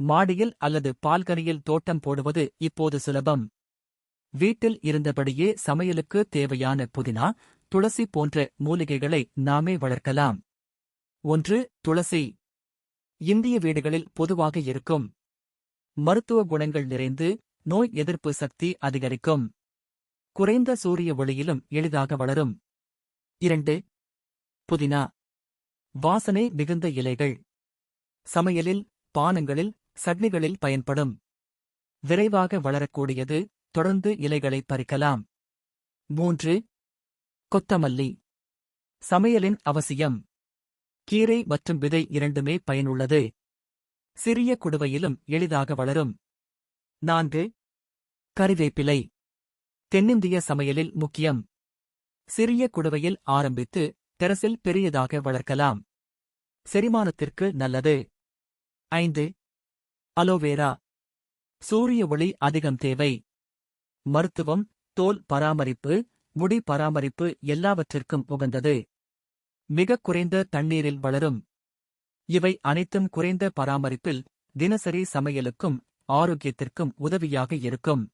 மாடியில் அல்லது பால்கனியில் தோட்டம் போடுவது இப்போது சுலபம். வீட்டில் இருந்தபடியே சமையலுக்கு தேவையான புதினா துளசி போன்ற மூலிகைகளை நாமே வளர்க்கலாம். ஒன்று துளசி. இந்திய வீடுகளில் பொதுவாக இருக்கும். மருத்துவ குணங்கள் நிறைந்து நோய் எதிர்ப்பு சக்தி அதிகரிக்கும். குறைந்த சூரிய ஒளியிலும் எளிதாக வளரும். இரண்டு புதினா. வாசனை மிகுந்த இலைகள். சமையலில் பானங்களில் சட்னிகளில் பயன்படும். விரைவாக வளரக்கூடியது தொடர்ந்து இலைகளை பறிக்கலாம். மூன்று கொத்தமல்லி. சமையலின் அவசியம். கீரை மற்றும் விதை இரண்டுமே பயனுள்ளது. சிறிய குடுவையிலும் எளிதாக வளரும். நான்கு கறிவேப்பிலை. தென்னிந்திய சமையலில் முக்கியம். சிறிய குடுவையில் ஆரம்பித்து டெரஸில் பெரியதாக வளர்க்கலாம். செரிமானத்திற்கு நல்லது. ஐந்து அலோவேரா. சூரிய ஒளி அதிகம் தேவை. மருத்துவம் தோல் பராமரிப்பு முடி பராமரிப்பு எல்லாவற்றிற்கும் உகந்தது. மிகக் குறைந்த தண்ணீரில் வளரும். இவை அனைத்தும் குறைந்த பராமரிப்பில் தினசரி சமையலுக்கும் ஆரோக்கியத்திற்கும் உதவியாக இருக்கும்.